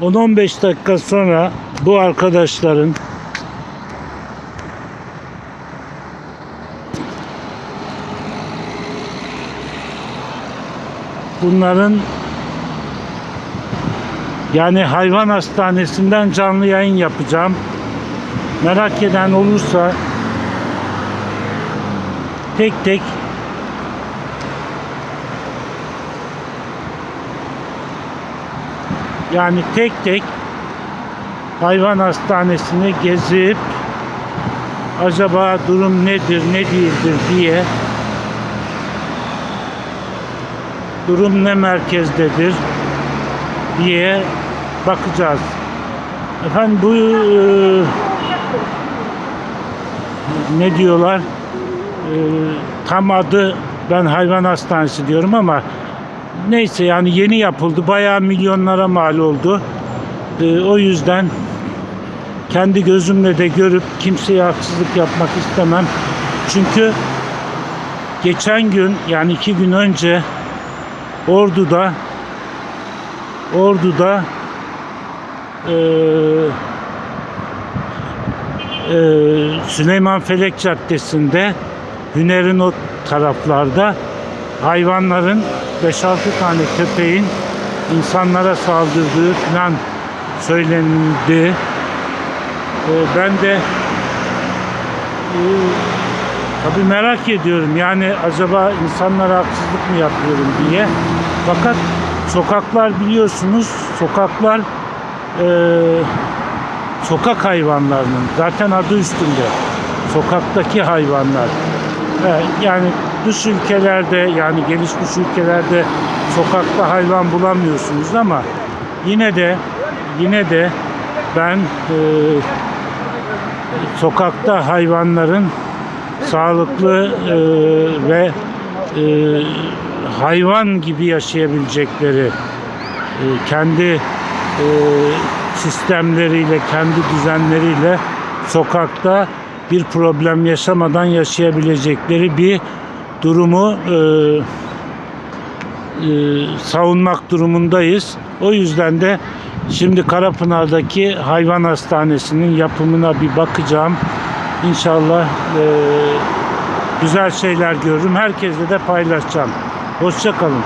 10-15 dakika sonra bu arkadaşların bunların yani hayvan hastanesinden canlı yayın yapacağım. Merak eden olursa tek tek yani tek tek hayvan hastanesini gezip acaba durum nedir ne değildir diye durum ne merkezdedir diye bakacağız. Efendim bu eee, ne diyorlar? Eee, tam adı ben hayvan hastanesi diyorum ama neyse yani yeni yapıldı. Bayağı milyonlara mal oldu. Eee, o yüzden kendi gözümle de görüp kimseye haksızlık yapmak istemem. Çünkü geçen gün yani iki gün önce Ordu'da Ordu'da eee eee, Süleyman Felek Caddesi'nde Hüner'in o taraflarda hayvanların 5-6 tane köpeğin insanlara saldırdığı falan söylenildi. Eee, ben de eee, tabii merak ediyorum yani acaba insanlara haksızlık mı yapıyorum diye. Fakat sokaklar biliyorsunuz sokaklar eee, sokak hayvanlarının zaten adı üstünde sokaktaki hayvanlar yani dış ülkelerde yani gelişmiş ülkelerde sokakta hayvan bulamıyorsunuz ama yine de yine de ben eee, sokakta hayvanların sağlıklı eee, ve eee, hayvan gibi yaşayabilecekleri eee, kendi eee, sistemleriyle, kendi düzenleriyle sokakta bir problem yaşamadan yaşayabilecekleri bir durumu eee, eee, savunmak durumundayız. O yüzden de şimdi Karapınar'daki hayvan hastanesinin yapımına bir bakacağım. İnşallah eee, güzel şeyler görürüm. Herkesle de paylaşacağım. Hoşça kalın.